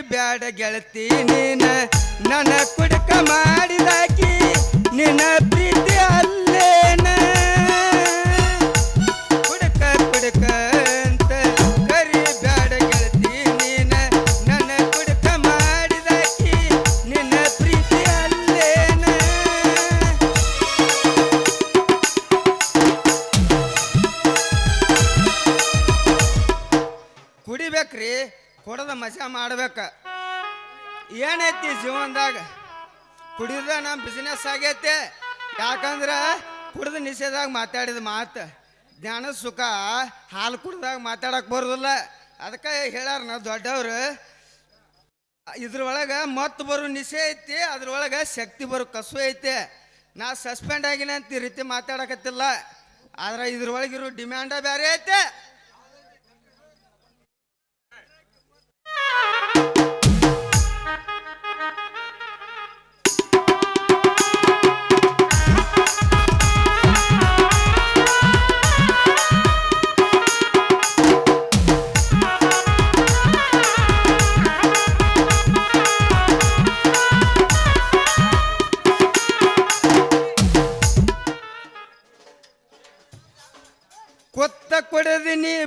ಬ್ಯಾಡ ಗೆಳತಿ ನೀನ. ನನ್ನ ಕುಡಕ ಮಾಡಿದಾಕಿ ನಿನ್ನ ಪ್ರೀತಿ ಅಲ್ಲ. ಮಜಾ ಮಾಡ್ಬೇಕ. ಏನೈತಿ ಜೀವನದಾಗ? ಕುಡಿದ್ರೆ ನಮ್ಮ ಬಿಸ್ನೆಸ್ ಆಗೈತೆ. ಯಾಕಂದ್ರೆ ಕುಡಿದ ನಿಷೇಧಾಗ ಮಾತಾಡಿದ ಮಾತು. ಜ್ಞಾನ ಸುಖ ಹಾಲು ಕುಡ್ದಾಗ ಮಾತಾಡಕ್ಕೆ ಬರೋದಿಲ್ಲ. ಅದಕ್ಕೆ ಹೇಳ್ಯಾರ ನಾವು ದೊಡ್ಡವರು. ಇದ್ರೊಳಗೆ ಮತ್ತು ಬರು ನಿಶೆ ಐತಿ ಅದ್ರೊಳಗೆ ಶಕ್ತಿ ಬರು ಕಸು ಐತೆ. ನಾ ಸಸ್ಪೆಂಡ್ ಆಗಿನ ಅಂತ ಈ ರೀತಿ ಮಾತಾಡಕತ್ತಿಲ್ಲ. ಆದ್ರೆ ಇದ್ರೊಳಗಿರೋ ಡಿಮ್ಯಾಂಡ ಬೇರೆ ಐತೆ.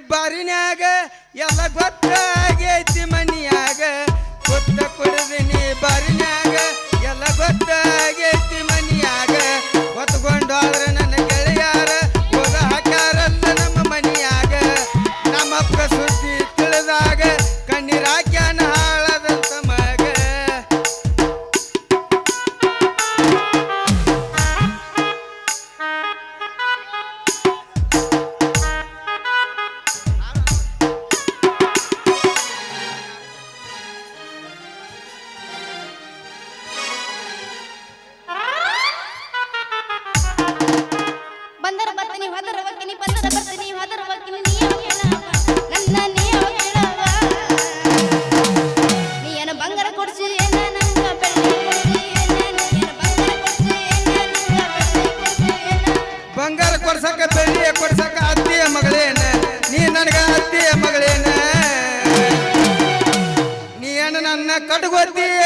ಬಾರಿನಾಗ ಎಲ್ಲ ಗೊತ್ತಾ? ಬಂದಿ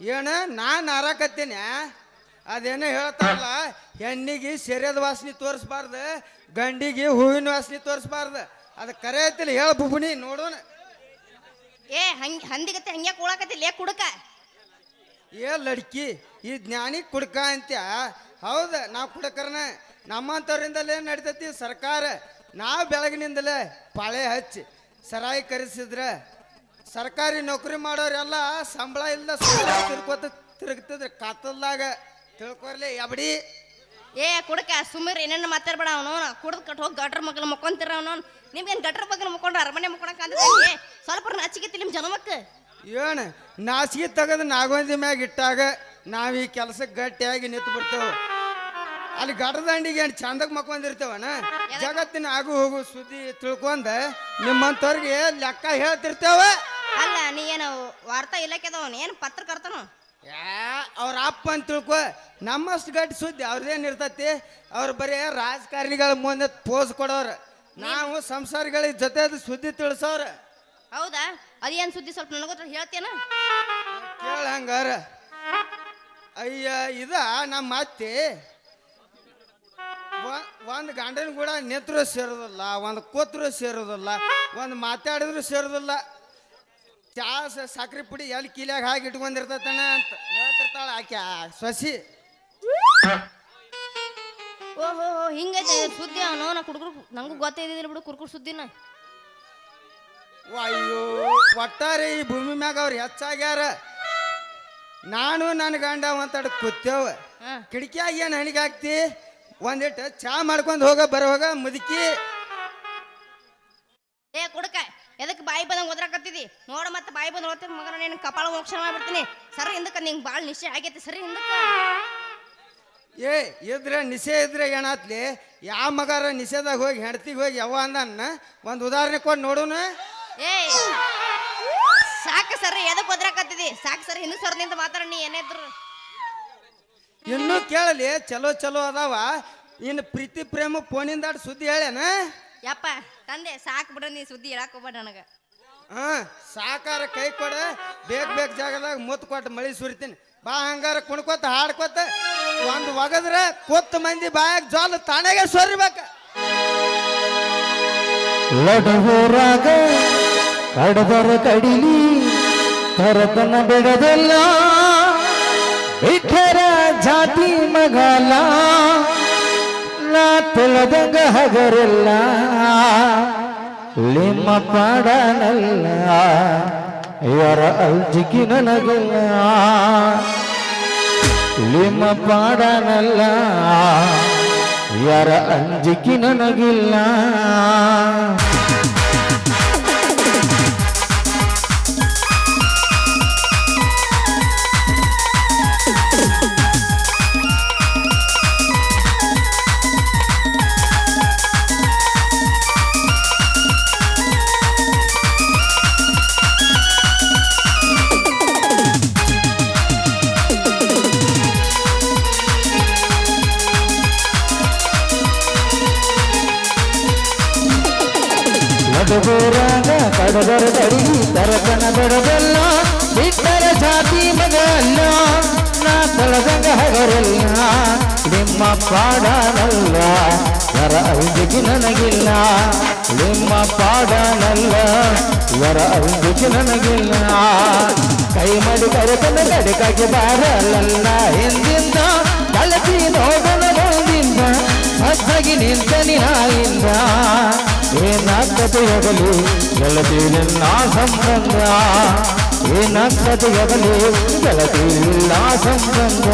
ಏನ ನಾನು ಹಾರಾಕತ್ತೀನಿ ಅದೇನೋ ಹೇಳ್ತಾರಲ್ಲ ಹೆಣ್ಣಿಗೆ ಸೆರೆದ ವಾಸನೆ ತೋರಿಸ್ಬಾರ್ದು ಗಂಡಿಗೆ ಹೂವಿನ ವಾಸನೆ ತೋರಿಸ್ಬಾರ್ದು. ಅದು ಕರೆ ಐತಿಲ್ಲ ಹೇಳ ಬುಬುನಿ ನೋಡೋಣ. ಏ ಹಂಗೆ ಹಂದಿಗತ್ತೆ ಹಂಗ್ಯಾ ಏ ಕುಡಕ. ಏ ಲಡ್ಕಿ ಈ ಜ್ಞಾನಿ ಕುಡ್ಕ ಅಂತ್ಯ. ಹೌದ ನಾವು ಕುಡಕರ್ನ. ನಮ್ಮಂಥವ್ರಿಂದಲೇ ನಡಿತೈತಿ ಸರ್ಕಾರ. ನಾವು ಬೆಳಗಿನಿಂದಲೇ ಪಾಳೆ ಹಚ್ಚಿ ಸರಾಯಿ ಕರೆಸಿದ್ರ. ಸರ್ಕಾರಿ ನೌಕರಿ ಮಾಡೋರೆಲ್ಲ ಸಂಬಳ ಇಲ್ಲ ತಿರ್ಕೋತ ತಿರುಗ್ತಿದ್ರೆ. ಕತ್ತಲ್ದಾಗ ತಿಳ್ಕೊರ್ಲಿ ಎಬಡಿ. ಏ ಕುಡಕ ಸುಮ್ಮನೆ ಏನೇನು ಮಾತಾಡ್ಬೇಡ ಅವನು. ಕುಡ್ದು ಕಟ್ ಹೋಗಿ ಗಟ್ರ ಮಕ್ಕಳು ಮುಕ್ಕೊಂತಿರ ಅವನು. ನಿಮ್ಗೇನು ಗಟ್ರ ಮಕ್ಕಳು ಮುಕ್ಕೊಂಡು ಅರಮನೆ ಮುಕ್ಕೊಳಕ ಅಂದ್ರೆ ಸ್ವಲ್ಪ ನಾಚಿಕೆತಿ ನಿಮ್ಮ ಜನಮಕ್ಕ? ಏನು? ನಾಸಿಗೆ ತೆಗೆದು ನಾಗೊಂದಿ ಮ್ಯಾಗ ಇಟ್ಟಾಗ ನಾವು ಈ ಕೆಲ್ಸಕ್ಕೆ ಗಟ್ಟಿಯಾಗಿ ನಿಂತು ಬಿಡ್ತೇವೆ. ಅಲ್ಲಿ ಗಡದಂಡಿಗೆ ಏನು ಚಂದಕ್ಕೆ ಮಕ್ಕೊಂದಿರ್ತೇವನ? ಜಗತ್ತಿನ ಆಗು ಹೋಗು ಸುದ್ದಿ ತಿಳ್ಕೊಂಡ ನಿಮ್ಮಂಥವ್ರಿಗೆ ಲೆಕ್ಕ ಹೇಳ್ತಿರ್ತೇವೆ? ನೀ ಏನು ವಾರ್ತಾ ಇಲಾಖೆದವನು ಏನು ಪತ್ರಕರ್ತನು ಯಾ ಅವ್ರ ಅಪ್ಪ ಅಂತ ತಿಳ್ಕೊ ನಮ್ಮಷ್ಟು ಗಟ್ಟಿ ಸುದ್ದಿ ಅವ್ರದ್ದೇನು ಇರ್ತತಿ ಅವ್ರು ಬರೀ ರಾಜಕಾರಣಿಗಳ ಮುಂದೆ ಪೋಸ್ ಕೊಡೋರು. ನಾವು ಸಂಸಾರಿಗಳ ಜೊತೆ ಸುದ್ದಿ ತಿಳಿಸೋರು. ಹೌದಾ? ಅದೇನು ಸುದ್ದಿ? ಸ್ವಲ್ಪ ನನಗೋತ್ರ ಹೇಳ್ತೇನ? ಕೇಳ ಹಂಗಾರ. ಅಯ್ಯ ಇದ ನಮ್ಮ ಅತ್ತಿ. ಒಂದು ಗಂಡನ ಕೂಡ ನೆತ್ರ ಸೇರೋದಿಲ್ಲ ಒಂದು ಕೂತ್ರು ಸೇರೋದಿಲ್ಲ ಒಂದು ಮಾತಾಡಿದ್ರು ಸೇರೋದಿಲ್ಲ. ಚಾ ಸ- ಸಕ್ರೆ ಪುಡಿ ಎಲ್ಲಿ ಕೀಲ್ಯಾಗ ಹಾಕಿ ಇಟ್ಕೊಂಡಿರ್ತಾನ ಅಂತ ಹೇಳ್ತಿರ್ತಾಳ ಆಕೆ ಸಸಿ. ಓಹೋ ಹಿಂಗೈತೆ ಸುದ್ದಿ ಅವನು ನಾ ಕುಡ್ಕುರು ನಂಗೂ ಗೊತ್ತಿದ್ದಿಲ್ಲ ಬಿಡು ಕುರ್ಕುರ್ ಸುದ್ದಿನ. ಅಯ್ಯೋ ಒಟ್ಟಾರೆ ಈ ಭೂಮಿ ಮ್ಯಾಗ ಅವ್ರು ಹೆಚ್ಚಾಗ್ಯಾರ. ನಾನು ನನ್ನ ಗಂಡ ಮಾತಾಡ ಕೂತೇವ ಕಿಟಕಿಯಾಗ ಏನು ಹಣಿಗೆ ಹಾಕ್ತಿ? ಒಂದಿಟ್ಟು ಚಾ ಮಾಡ್ಕೊಂಡು ಹೋಗ ಬರೋವಾಗ ಮುದುಕಿ. ಏ ಕುಡಕ. ಎದಕ್ಕೆ ಬಾಯಿ ಬಂದಂಗೆ ಓದ್ರಾಕತ್ತಿದಿ ನೋಡ ಮತ್ತೆ ಬಾಯಿ ಬಂದು ಓದ್ತೀನಿ ಮಗನ ನೀನು ಕಪಾಳ ಮೋಕ್ಷ ಮಾಡ್ಬಿಡ್ತೀನಿ. ಸರಿ ಹಿಂದಕ್ಕೆ ನಿಂಗೆ ಭಾಳ ನಿಶ್ಚಯ ಆಗೈತಿ. ಸರಿ ಹಿಂದಕ್ಕೆ. ಏ ಇದ್ರೆ ನಿಷೇಧ ಇದ್ರೆ ಏನಾತ್ಲಿ? ಯಾವ ಮಗಾರ ನಿಷೇದಾಗ ಹೋಗಿ ಹೆಂಡತಿಗೆ ಹೋಗಿ ಯಾವ ಅಂದನ್ನ ಒಂದು ಉದಾಹರಣೆ ಕೊಟ್ಟು ನೋಡೋಣ ಏ ಸಾಕು ಸರಿ ಎದಕ್ಕೆ ಒದ್ರಾಕತ್ತಿದಿ? ಸಾಕು ಸರಿ ಹಿಂದಕ್ಕೆ ಸರ್ ನಿಂತ ಮಾತಾಡ ನೀ ಏನಿದ್ರು ಇನ್ನೂ ಕೇಳಲಿ ಚಲೋ ಚಲೋ ಅದಾವ. ಇನ್ನು ಪ್ರೀತಿ ಪ್ರೇಮ ಫೋನಿಂದ ಸುದ್ದಿ ಹೇಳ್ಯಾನ? ಯಪ್ಪ ತಂದೆ ಸಾಕು ಬಿಡ ನೀ ಸುದ್ದಿ ಹೇಳಕ್ ಹೋಗ್ಬೇಡ ನನಗೆ. ಹಾಂ ಸಾಕಾರ ಕೈ ಕೊಡ ಬೇಕ್ ಬೇಕ್ ಜಾಗದಾಗ ಮುತ್ತು ಕೊಟ್ಟು ಮಳಿ ಸುರಿತೀನಿ. ಬಾ ಹಂಗಾರ ಕುಣ್ಕೋತ ಹಾಡ್ಕೋತ ಒಂದು ಒಗದ್ರ ಕೊತ್ತ ಮಂದಿ ಬಾಯಾಗ ಜೋಲ ತಾನಾಗೆ ಸೊರಿಬೇಕ. ಲಡವೂರಾಗ ಕಡದರ ಕಡಿಲಿ ಕರತನ ಬಿಡದಲ್ಲ ಬಿಟ್ಟರ ಜಾತಿ ಮಗಲ. ನಾ ತಿಳಿದಂಗ ಹಗರಿಲ್ಲ ನಿಮ್ಮ ಪಾಡನಲ್ಲ ಯಾರ ಅಲ್ಜಿಗಿ ನನಗಿಲ್ಲ. ನಿಮ್ಮ ಪಾಡನಲ್ಲ ಯಾರ ಅಂಜಿಕಿ ನನಗಿಲ್ಲ. ನಿಮ್ಮ ಪಾಡನಲ್ಲ ಯರ ಅವಿದಿಗೆ ನನಗಿಲ್ಲ. ನಿಮ್ಮ ಪಾಡನಲ್ಲ ಯರ ಅವಿದಿಗೆ ನನಗಿಲ್ಲ. ಕೈ ಮಾಡಿ ಕರೆತನ ಕಡೆಗಾಗಿ ಬಾರಲ್ಲ ಎಂದಿಂದ ಕಳತಿ ನೋಡನ ಬಂದಿಂದ ಸದ್ದಾಗಿ ನಿಂತ ನಿನಾಯಿಂದ ಏನಾಗ್ತದೆಯಗಲಿ ಗೆಳತಿ ನನ್ನ ಸಂಬಂಧ. ಏನಾಗ್ತದೆಯಗಲಿ ಗೆಳತಿ ನಿನ್ನ ಸಂಬಂಧ.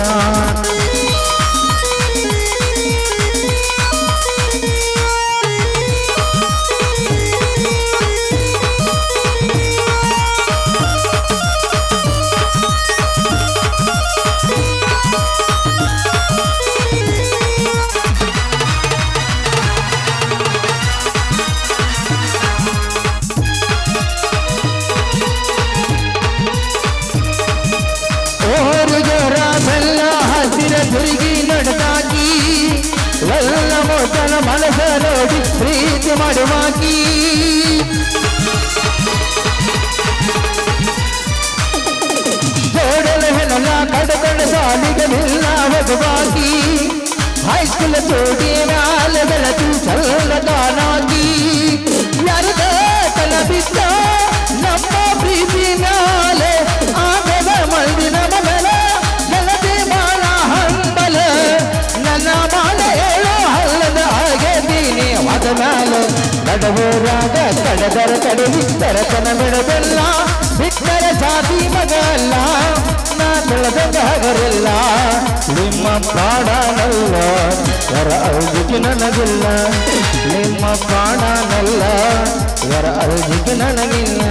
ಒಗವಾಗಿ ಹೈಸ್ಕೂಲ್ ಜೋಡಿ ಮ್ಯಾಲ ಬೆಳತು ಚಲ್ಲದಾನಾಗಿ ಯಾರದ ತಲ ನಮ್ಮ ಪ್ರೀತಿ ಮ್ಯಾಲೆ ಮಗನ ಹಂಬಲ. ನನ್ನ ಹೇಳೋ ಹಲ್ಲದ ಹಾಗೆ ಕಡದರ ಕಡೆ ಬಿತ್ತರತನ ಬೆಳೆದಲ್ಲ ಬಿಟ್ಟರ ಜಾತಿ ಮಗಲ್ಲ. ನಾ ಬೆಳೆದ ಹಗರಿಲ್ಲ ನಿಮ್ಮ ಪ್ರಾಣನಲ್ಲ ಯಾರ ಅರ್ಜಿಗೆ ನನಗಿಲ್ಲ. ನಿಮ್ಮ ಪ್ರಾಣನಲ್ಲ ಯಾರ ಅರ್ಜಿಗೆ ನನಗಿಲ್ಲ.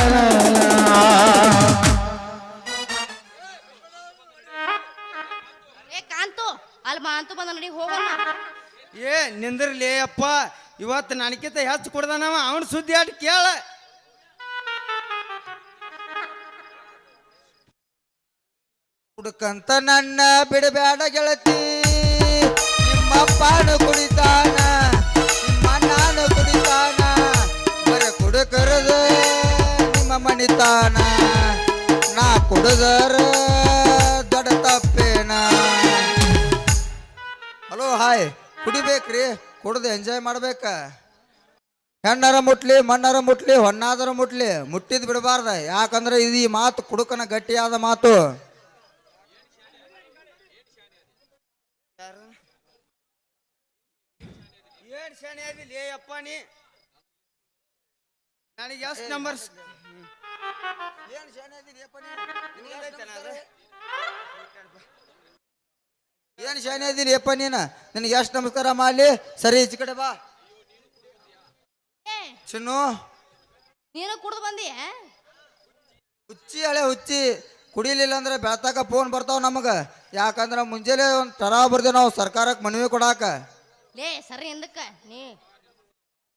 ಮಾಂತು ಬಂದ ನೋಡಿ, ಹೋಗೋಣ. ಏ, ನಿಂದಿರ್ಲಿ ಅಪ್ಪ. ಇವತ್ತು ನನಗಿಂತ ಹೆಚ್ಚು ಕೊಡ್ದಾನವ, ಅವನ ಸುದ್ದಿ ಆಟ ಕೇಳ. ಹುಡುಕಂತ ನನ್ನ ಬಿಡಬೇಡ ಗೆಳತಿ. ನಿಮ್ಮಪ್ಪನು ಕುಡಿತಾನ, ನಿಮ್ಮ ನಾನು ಕುಡಿತಾನ. ಬರ ಕುಡುಕರದ ನಿಮ್ಮ ಮನಿತಾನ ನಾ ಕುಡದರ ಹಾಯ್ ಕುಡಿಬೇಕ್ರಿ ಕುಡ್ದು ಎಂಜಾಯ್ ಮಾಡ್ಬೇಕ. ಹೆಣ್ಣರ ಮುಟ್ಲಿ ಮಣ್ಣರ ಮುಟ್ಲಿ ಹೊನ್ನಾದರ ಮುಟ್ಲಿ ಮುಟ್ಟಿದ್ ಬಿಡಬಾರ್ದ. ಯಾಕಂದ್ರೆ ಇದು ಈ ಮಾತು ಕುಡುಕನ ಗಟ್ಟಿಯಾದ ಮಾತು. ಏನ್ ಶಾಣೆ ಅದಿಲ್ಲ ಏ ಅಪ್ಪ ನೀ. ನನಗೆ ಎಷ್ಟು ನಂಬರ್ ಏನ್ ಶಾನೆ ಇದೀನಿ ಯಪ್ಪ ನೀನ? ನಿನಗೆ ಎಷ್ಟು ನಮಸ್ಕಾರ ಮಾಡಲಿ? ಸರಿ ಈಚೆ ಕಡೆ ಬಾ. ಚಿನ್ನು. ನೀನು ಕುಡ್ದು ಬಂದಿ ಹುಚ್ಚಿ ಹಳೆ ಹುಚ್ಚಿ. ಕುಡಿಲಿಲ್ಲ ಅಂದ್ರೆ ಬೆಳತಾಕ ಫೋನ್ ಬರ್ತಾವ ನಮಗ. ಯಾಕಂದ್ರ ಮುಂಜಾನೆ ಒಂದ್ ತರ ಬರ್ದೇವ್ ನಾವು ಸರ್ಕಾರಕ್ಕೆ ಮನವಿ ಕೊಡಾಕ. ಲೇ ಸರಿ ಹಿಂದಕ್ಕ ನೀ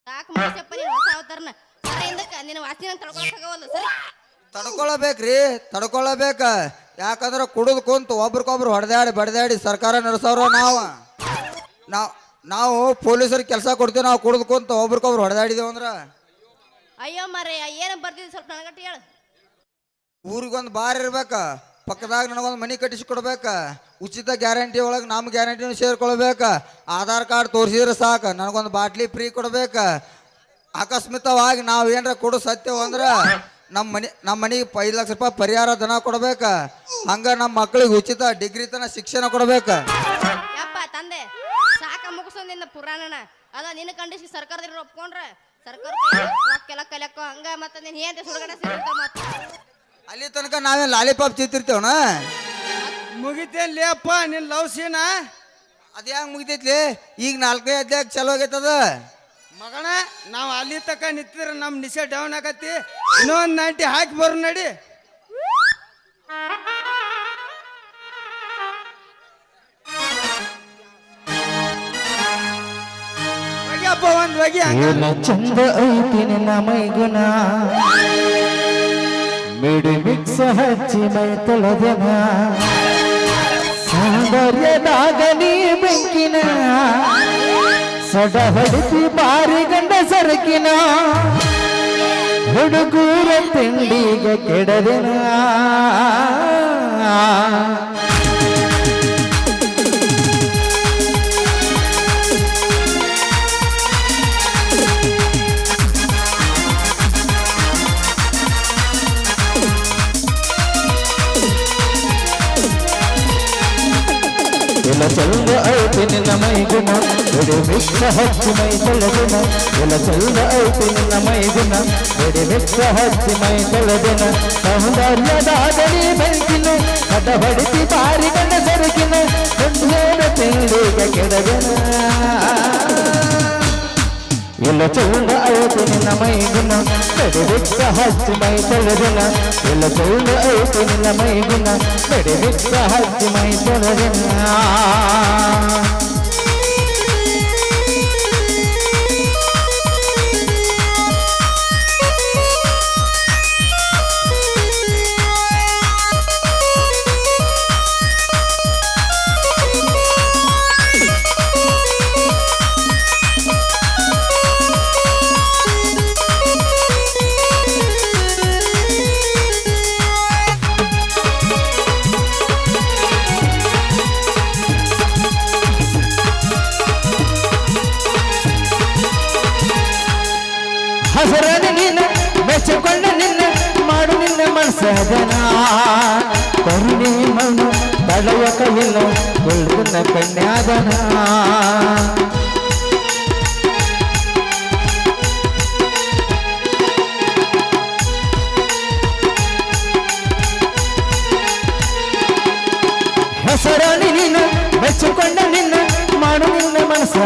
ಸಾಕು ಮುಗಿಸಪ್ಪ ನೀನು ಹೊಸ ಅವತಾರನ. ಸರಿ ಹಿಂದಕ್ಕ ನಿನ್ನ ವಾಸಿನ ತಡ್ಕೊಳಕ್ಕಾಗವಲ್ಲ ಸರಿ? ತಡ್ಕೊಳ್ಬೇಕ್ರಿ ತಡ್ಕೊಳ್ಬೇಕ. ಯಾಕಂದ್ರೆ ಕುಡಿದು ಕುಂತು ಒಬ್ರಿಗೊಬ್ರು ಹೊಡೆದಾಡಿ ಬಡ್ದಾಡಿ ಸರ್ಕಾರ ನಡೆಸೋರು ನಾವು. ನಾವು ನಾವು ಪೊಲೀಸರಿಗೆ ಕೆಲಸ ಕೊಡ್ತೀವಿ ನಾವು ಕುಡಿದು ಕುಂತು ಒಬ್ರಿಗೊಬ್ರು ಹೊಡೆದಾಡಿದೇವು ಅಂದ್ರ. ಅಯ್ಯೋ ಮಾರೇ ಏನು ಬರ್ತೀವಿ ಸ್ವಲ್ಪ ನನಗಟ್ಟಿ ಹೇಳು. ಊರಿಗೊಂದು ಬಾರ್ ಇರ್ಬೇಕ ಪಕ್ಕದಾಗ ನನಗೊಂದು ಮನಿ ಕಟ್ಟಿಸಿ ಕೊಡ್ಬೇಕ. ಉಚಿತ ಗ್ಯಾರಂಟಿ ಒಳಗೆ ನಮ್ಮ ಗ್ಯಾರಂಟಿನೂ ಸೇರ್ಕೊಳ್ಬೇಕ. ಆಧಾರ್ ಕಾರ್ಡ್ ತೋರಿಸಿದ್ರೆ ಸಾಕು ನನಗೊಂದು ಬಾಟ್ಲಿ ಫ್ರೀ ಕೊಡ್ಬೇಕ. ಅಕಸ್ಮಿತವಾಗಿ ನಾವು ಏನಾರ ಕೊಡು ಸತ್ಯವು ಅಂದ್ರೆ ನಮ್ಮ ಮನೆ ನಮ್ಮ ಮನೆಗೆ ಐದು ಲಕ್ಷ ರೂಪಾಯಿ ಪರಿಹಾರ ಧನ ಕೊಡ್ಬೇಕ. ಹಂಗ ನಮ್ಮ ಮಕ್ಕಳಿಗೆ ಉಚಿತ ಡಿಗ್ರಿ ತನ ಶಿಕ್ಷಣ ಕೊಡ್ಬೇಕ. ಯಪ್ಪ ತಂದೆ ಸಾಕ ನಿನ್ನ ಪುರಾಣನ. ಅದ ನಿನ್ನ ಕಂಡೀಷನ್ ಸರ್ಕಾರದಲ್ಲಿ ಒಪ್ಕೊಂಡ್ರೆ? ಸರ್ಕಾರ ರೊಕ್ಕೆಲ್ಲ ಕಲಿಯಕ್ಕೋ ಹಂಗ ಮತ್ತೆ ನೀನು ಏನ್ ಸುಡುಗಡೆ ಮತ್ತೆ. ಅಲ್ಲಿ ತನಕ ನಾವೇ ಲಾಲಿಪಾಪ್ ಚಿತ್ತಿರ್ತೇವಣ ಮುಗಿತೇನ್ ಲೇ ಅಪ್ಪ ನಿನ್ ಲವ್ ಸೀನಾ? ಅದು ಹೆಂಗೆ ಮುಗಿತೈತ್ಲಿ? ಈಗ ನಾಲ್ಕನೇ ಅಧ್ಯಾಯ ಚಲೋ ಆಗೈತದ? ಮಗಣ, ನಾವು ಅಲ್ಲಿ ತಕ ನಿಂತಿದ್ರೆ ನಮ್ಮ ನಿಶೆ ಡೌನ್ ಆಗತ್ತಿ. ಇನ್ನೊಂದು ನಾಟಿ ಹಾಕಿ ಬರು ನಡಿ. ಚಂದ ಐತಿ ನಿನ್ನ ನಮೈಗುಣ ಮಿಡಿ ಮಿಕ್ಸ ಹಚ್ಚಿ ಮೈ ತೊಳೆದನ ಸೌಂದರ್ಯದಾಗ ನೀ ಬೆಂಕಿನ. ಸಡ ಹೊಡಿಸಿ ಬಾರಿ ಗಂಡ ಸರಕಿನ. ಹುಡುಗೂರ ತಿಂಡಿಗೆ ಕೆಡದಿನ? ಚಂದ ಐತಿ ನಿನ್ನ ಮೈಗುಣ. ಎಡೆ ಮಿಕ್ಕ ಹಚ್ಚಿ ಮೈ ತೊಳೆದಿನ ಎಲ್ಲ ಚಂದ ಐತಿ ನಿನ್ನ ಮೈಗುಣ. ಎಡೆ ಮಿಕ್ಕ ಹಚ್ಚಿ ಮೈ ತೊಳೆದಿನ ಸೌಂದರ್ಯದಾಗಲಿ ಬೆಳಕಿನ ಅದ ಬಡಿಸಿ ಬಾರಿ ಗಂಡ ಸರಕಿನ. ಗಂಡೇನ ತಿಂಡಿಗ ಕೆಡಗನ ಎಲ್ಲ ಚಂದ ಐತಿ ನಿನ್ನ ಮೈಗುಣ. ಮಿಕ್ಕ ಹಚ್ಚಿ ಮೈ ತೊಳೆದಿನ. ಎಲ್ಲ ಚಂದ ಐತಿ ನಿನ್ನ ಮೈಗುಣ. ಮಿಕ್ಕ ಹಚ್ಚಿ ಮೈ ತೊಳೆದಿನ.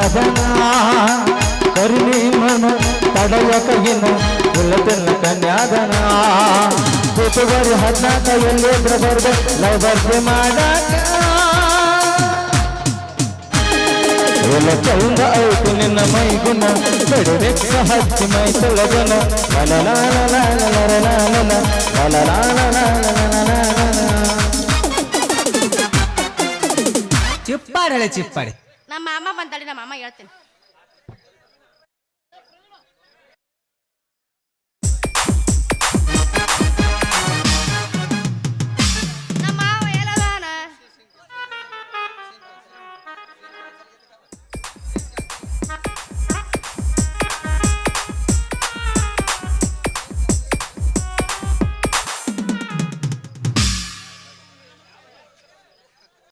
ಮನಸದನ ಕರುಣೆ ಮಣ್ಣು ತಡೆಯ ಕೈಯಿನ ಕುಲತಿನ ಕನ್ಯಾದನ ಫೆಬ್ರವರಿ ಹದಿನಾಲ್ಕ ಎಲ್ಲಿದ್ರ ಬರ್ದೆ ಲವ್ ಬರ್ದೆ ಮಾಡಾಕ ಎಲ್ಲ ಚಂದ ಐತಿ ನಿನ್ನ ಮೈಗುಣ ಬೆಡವೆಕ್ಕ ಹಚ್ಚಿ ಮೈ ತೊಳೆದನ ಚಿಪ್ಪಾಡಳೆ ಚಿಪ್ಪಾಡಿ ನಮ್ಮ ಮಾಮ ಬಂದಾಳಿ ನಮ್ಮ ಮಾಮ ಹೇಳ್ತೇನೆ.